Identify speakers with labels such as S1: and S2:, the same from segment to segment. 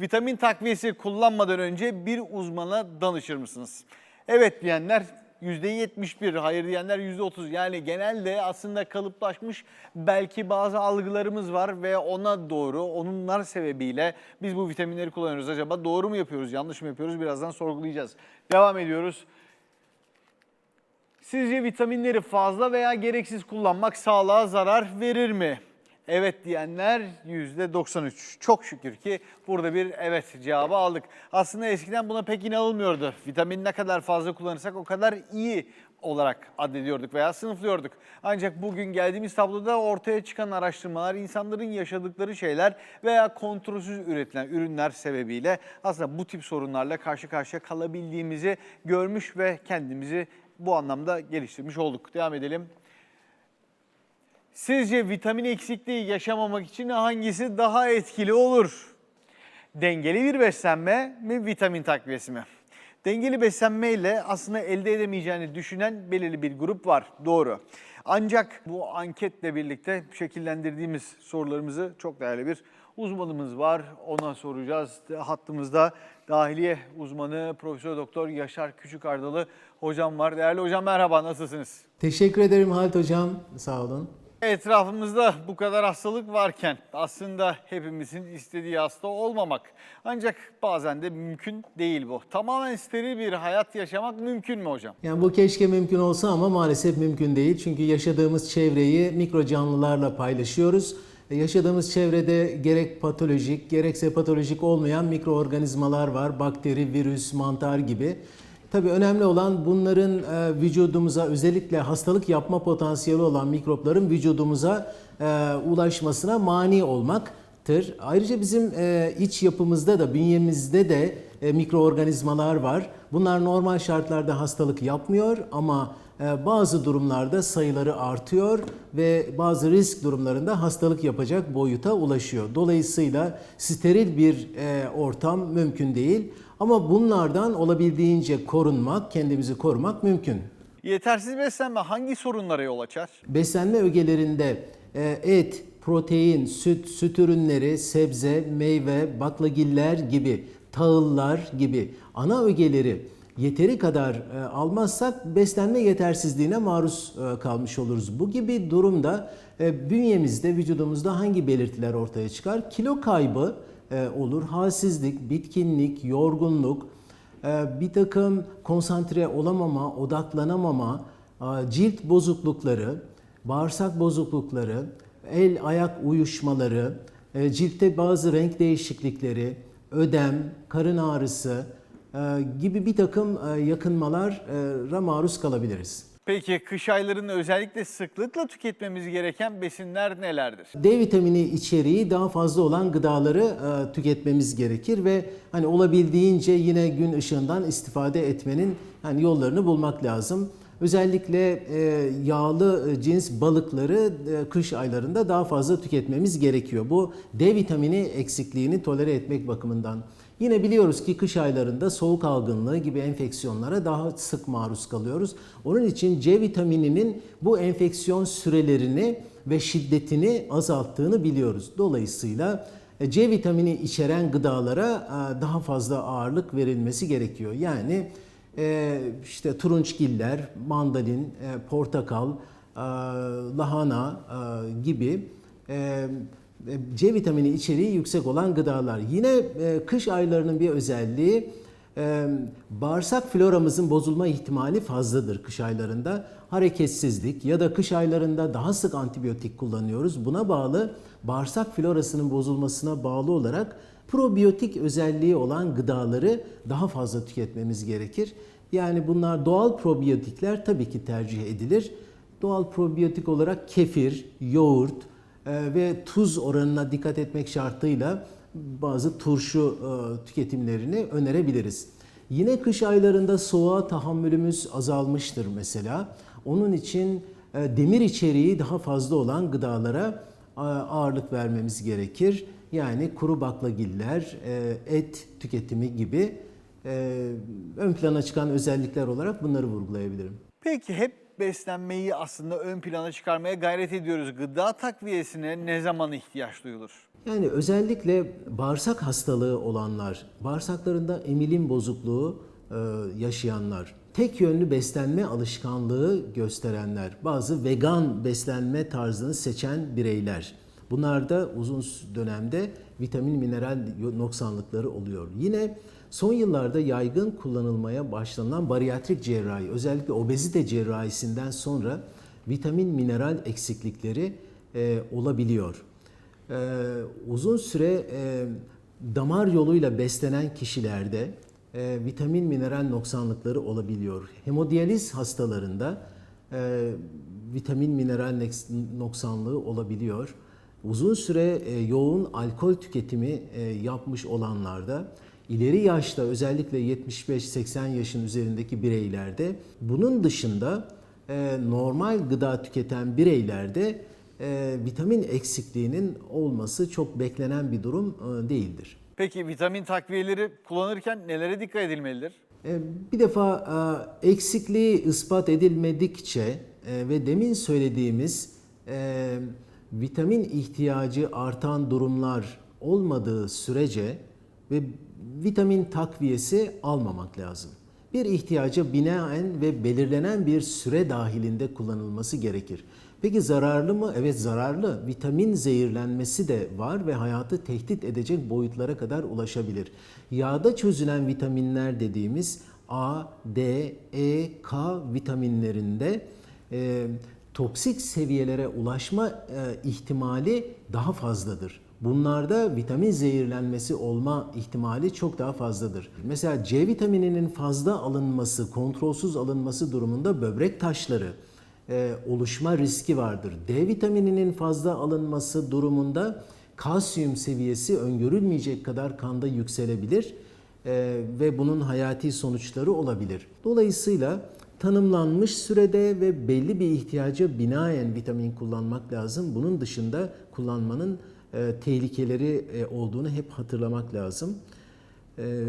S1: Vitamin takviyesi kullanmadan önce bir uzmana danışır mısınız? Evet diyenler %71, hayır diyenler %30. Yani genelde aslında kalıplaşmış belki bazı algılarımız var ve ona doğru, onunlar sebebiyle biz bu vitaminleri kullanıyoruz. Acaba doğru mu yapıyoruz, yanlış mı yapıyoruz? Birazdan sorgulayacağız. Devam ediyoruz. Sizce vitaminleri fazla veya gereksiz kullanmak sağlığa zarar verir mi? Evet diyenler %93. Çok şükür ki burada bir evet cevabı aldık. Aslında eskiden buna pek inanılmıyordu. Vitamin ne kadar fazla kullanırsak o kadar iyi olarak addediyorduk veya sınıflıyorduk. Ancak bugün geldiğimiz tabloda ortaya çıkan araştırmalar insanların yaşadıkları şeyler veya kontrolsüz üretilen ürünler sebebiyle aslında bu tip sorunlarla karşı karşıya kalabildiğimizi görmüş ve kendimizi bu anlamda geliştirmiş olduk. Devam edelim. Sizce vitamin eksikliği yaşamamak için hangisi daha etkili olur? Dengeli bir beslenme mi, vitamin takviyesi mi? Dengeli beslenme ile aslında elde edemeyeceğini düşünen belirli bir grup var. Doğru. Ancak bu anketle birlikte şekillendirdiğimiz sorularımızı çok değerli bir uzmanımız var. Ona soracağız. Hattımızda dahiliye uzmanı Profesör Doktor Yaşar Küçükardalı hocam var. Değerli hocam merhaba nasılsınız?
S2: Teşekkür ederim Halit Hocam. Sağ olun.
S1: Etrafımızda bu kadar hastalık varken aslında hepimizin istediği hasta olmamak. Ancak bazen de mümkün değil bu. Tamamen steril bir hayat yaşamak mümkün mü hocam?
S2: Yani bu keşke mümkün olsa ama maalesef mümkün değil. Çünkü yaşadığımız çevreyi mikro canlılarla paylaşıyoruz. E, Yaşadığımız çevrede gerek patolojik gerekse patolojik olmayan mikroorganizmalar var. Bakteri, virüs, mantar gibi. Tabii önemli olan bunların e, vücudumuza özellikle hastalık yapma potansiyeli olan mikropların vücudumuza e, ulaşmasına mani olmaktır. Ayrıca bizim e, iç yapımızda da bünyemizde de mikroorganizmalar var. Bunlar normal şartlarda hastalık yapmıyor ama bazı durumlarda sayıları artıyor ve bazı risk durumlarında hastalık yapacak boyuta ulaşıyor. Dolayısıyla steril bir ortam mümkün değil. Ama bunlardan olabildiğince korunmak, kendimizi korumak mümkün.
S1: Yetersiz beslenme hangi sorunlara yol açar?
S2: Beslenme ögelerinde e, et, protein, süt, süt ürünleri, sebze, meyve, baklagiller gibi, tahıllar gibi ana ögeleri yeteri kadar e, almazsak beslenme yetersizliğine maruz e, kalmış oluruz. Bu gibi durumda bünyemizde, vücudumuzda hangi belirtiler ortaya çıkar? Kilo kaybı olur, halsizlik, bitkinlik, yorgunluk, e, bir takım konsantre olamama, odaklanamama, e, cilt bozuklukları, bağırsak bozuklukları, el ayak uyuşmaları, e, ciltte bazı renk değişiklikleri, ödem, karın ağrısı e, gibi bir takım e, yakınmalara maruz kalabiliriz.
S1: Peki kış aylarında özellikle sıklıkla tüketmemiz gereken besinler nelerdir?
S2: D vitamini içeriği daha fazla olan gıdaları e, tüketmemiz gerekir ve hani olabildiğince yine gün ışığından istifade etmenin hani yollarını bulmak lazım. Özellikle e, yağlı e, cins balıkları e, kış aylarında daha fazla tüketmemiz gerekiyor. Bu D vitamini eksikliğini tolere etmek bakımından. Yine biliyoruz ki kış aylarında soğuk algınlığı gibi enfeksiyonlara daha sık maruz kalıyoruz. Onun için C vitamininin bu enfeksiyon sürelerini ve şiddetini azalttığını biliyoruz. Dolayısıyla e, C vitamini içeren gıdalara e, daha fazla ağırlık verilmesi gerekiyor. Yani e, işte turunçgiller, mandalin, portakal, lahana gibi C vitamini içeriği yüksek olan gıdalar. Yine kış aylarının bir özelliği bağırsak floramızın bozulma ihtimali fazladır kış aylarında. Hareketsizlik ya da kış aylarında daha sık antibiyotik kullanıyoruz. Buna bağlı bağırsak florasının bozulmasına bağlı olarak probiyotik özelliği olan gıdaları daha fazla tüketmemiz gerekir. Yani bunlar doğal probiyotikler tabii ki tercih edilir. Doğal probiyotik olarak kefir, yoğurt e, ve tuz oranına dikkat etmek şartıyla bazı turşu e, tüketimlerini önerebiliriz. Yine kış aylarında soğuğa tahammülümüz azalmıştır mesela. Onun için e, demir içeriği daha fazla olan gıdalara ağırlık vermemiz gerekir. Yani kuru baklagiller, et tüketimi gibi ön plana çıkan özellikler olarak bunları vurgulayabilirim.
S1: Peki hep beslenmeyi aslında ön plana çıkarmaya gayret ediyoruz. Gıda takviyesine ne zaman ihtiyaç duyulur?
S2: Yani özellikle bağırsak hastalığı olanlar, bağırsaklarında emilim bozukluğu e, yaşayanlar, tek yönlü beslenme alışkanlığı gösterenler, bazı vegan beslenme tarzını seçen bireyler. Bunlarda uzun dönemde vitamin mineral noksanlıkları oluyor. Yine son yıllarda yaygın kullanılmaya başlanılan bariyatrik cerrahi, özellikle obezite cerrahisinden sonra vitamin mineral eksiklikleri e, olabiliyor. Ee, uzun süre e, damar yoluyla beslenen kişilerde e, vitamin mineral noksanlıkları olabiliyor. Hemodiyaliz hastalarında e, vitamin mineral noksanlığı olabiliyor. Uzun süre e, yoğun alkol tüketimi e, yapmış olanlarda ileri yaşta özellikle 75-80 yaşın üzerindeki bireylerde bunun dışında e, normal gıda tüketen bireylerde e, vitamin eksikliğinin olması çok beklenen bir durum e, değildir.
S1: Peki vitamin takviyeleri kullanırken nelere dikkat edilmelidir?
S2: E, Bir defa e, eksikliği ispat edilmedikçe e, ve demin söylediğimiz e, vitamin ihtiyacı artan durumlar olmadığı sürece ve vitamin takviyesi almamak lazım. Bir ihtiyaca binaen ve belirlenen bir süre dahilinde kullanılması gerekir. Peki zararlı mı? Evet zararlı. Vitamin zehirlenmesi de var ve hayatı tehdit edecek boyutlara kadar ulaşabilir. Yağda çözülen vitaminler dediğimiz A, D, E, K vitaminlerinde e, toksik seviyelere ulaşma e, ihtimali daha fazladır. Bunlarda vitamin zehirlenmesi olma ihtimali çok daha fazladır. Mesela C vitamininin fazla alınması, kontrolsüz alınması durumunda böbrek taşları e, oluşma riski vardır. D vitamininin fazla alınması durumunda kalsiyum seviyesi öngörülmeyecek kadar kanda yükselebilir e, ve bunun hayati sonuçları olabilir. Dolayısıyla tanımlanmış sürede ve belli bir ihtiyaca binaen vitamin kullanmak lazım. Bunun dışında kullanmanın e, tehlikeleri e, olduğunu hep hatırlamak lazım. E,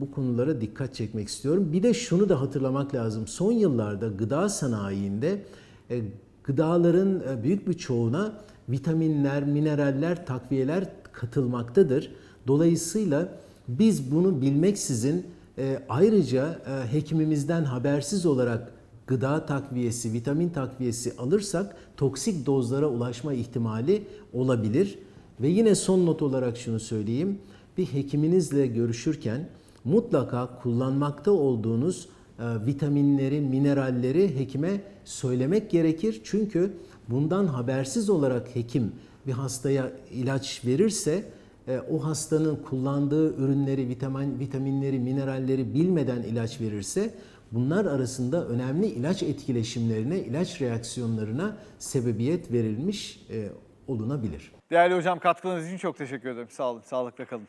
S2: bu konulara dikkat çekmek istiyorum. Bir de şunu da hatırlamak lazım. Son yıllarda gıda sanayiinde e, gıdaların büyük bir çoğuna vitaminler, mineraller, takviyeler katılmaktadır. Dolayısıyla biz bunu bilmeksizin e, ayrıca e, hekimimizden habersiz olarak gıda takviyesi, vitamin takviyesi alırsak toksik dozlara ulaşma ihtimali olabilir. Ve yine son not olarak şunu söyleyeyim. Bir hekiminizle görüşürken mutlaka kullanmakta olduğunuz e, vitaminleri, mineralleri hekime söylemek gerekir. Çünkü bundan habersiz olarak hekim bir hastaya ilaç verirse e, o hastanın kullandığı ürünleri, vitamin, vitaminleri, mineralleri bilmeden ilaç verirse bunlar arasında önemli ilaç etkileşimlerine, ilaç reaksiyonlarına sebebiyet verilmiş e, olunabilir.
S1: Değerli hocam katkılarınız için çok teşekkür ederim. Sağ olun, sağlıkla kalın.